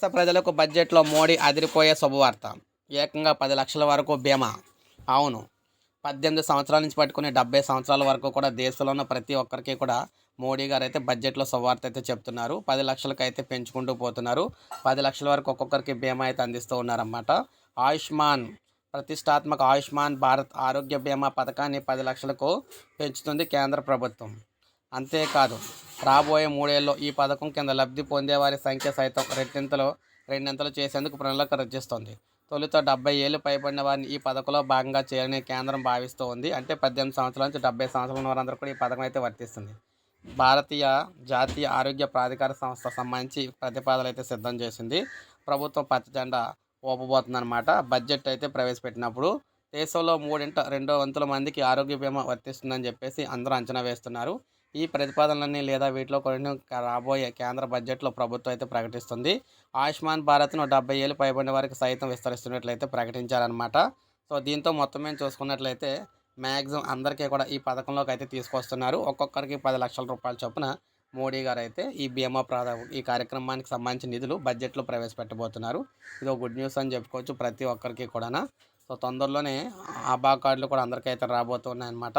దేశ ప్రజలకు బడ్జెట్లో మోడీ అదిరిపోయే శుభవార్త. ఏకంగా పది లక్షల వరకు బీమా. అవును. పద్దెనిమిది సంవత్సరాల నుంచి పట్టుకుని డెబ్బై సంవత్సరాల వరకు కూడా దేశంలో ఉన్న ప్రతి ఒక్కరికి కూడా మోడీ గారు అయితే బడ్జెట్లో శుభవార్త అయితే చెప్తున్నారు. పది లక్షలకు అయితే పెంచుకుంటూ పోతున్నారు. పది లక్షల వరకు ఒక్కొక్కరికి బీమా అయితే అందిస్తూ ఉన్నారన్నమాట. ఆయుష్మాన్ ప్రతిష్టాత్మక ఆయుష్మాన్ భారత్ ఆరోగ్య బీమా పథకాన్ని పది లక్షలకు పెంచుతుంది కేంద్ర ప్రభుత్వం. అంతేకాదు రాబోయే మూడేళ్ళలో ఈ పథకం కింద లబ్ధి పొందేవారి సంఖ్య సైతం రెండింతలు రెండింతలు చేసేందుకు ప్రణాళిక రచిస్తోంది తొలుత డెబ్బై ఏళ్ళు పైబడిన వారిని ఈ పథకంలో భాగంగా చేయాలని కేంద్రం భావిస్తూ ఉంది. అంటే పద్దెనిమిది సంవత్సరాల నుంచి డెబ్బై సంవత్సరాల ఉన్న వారందరూ కూడా ఈ పథకం అయితే వర్తిస్తుంది. భారతీయ జాతీయ ఆరోగ్య ప్రాధికార సంస్థ సంబంధించి ప్రతిపాదనలు అయితే సిద్ధం చేసింది. ప్రభుత్వం పచ్చ జెండా ఊపబోతుందన్నమాట. బడ్జెట్ అయితే ప్రవేశపెట్టినప్పుడు దేశంలో మూడింట రెండో వంతుల మందికి ఆరోగ్య బీమా వర్తిస్తుందని చెప్పేసి అందరూ అంచనా వేస్తున్నారు. ఈ ప్రతిపాదనలన్నీ లేదా వీటిలో కొన్ని రాబోయే కేంద్ర బడ్జెట్లో ప్రభుత్వం అయితే ప్రకటిస్తుంది. ఆయుష్మాన్ భారత్ను డెబ్బై ఏళ్ళు పైబడిన వారికి సైతం విస్తరిస్తున్నట్లయితే ప్రకటించారనమాట సో దీంతో మొత్తం మేము చూసుకున్నట్లయితే మ్యాక్సిమం అందరికీ కూడా ఈ పథకంలోకి అయితే తీసుకొస్తున్నారు. ఒక్కొక్కరికి పది లక్షల రూపాయల చొప్పున మోడీ గారు అయితే ఈ బీమా ప్రాధ ఈ కార్యక్రమానికి సంబంధించిన నిధులు బడ్జెట్లో ప్రవేశపెట్టబోతున్నారు. ఇది ఒక గుడ్ న్యూస్ అని చెప్పుకోవచ్చు ప్రతి ఒక్కరికి కూడా సో తొందరలోనే ఆబా కార్డులు కూడా అందరికీ అయితే రాబోతున్నాయి అన్నమాట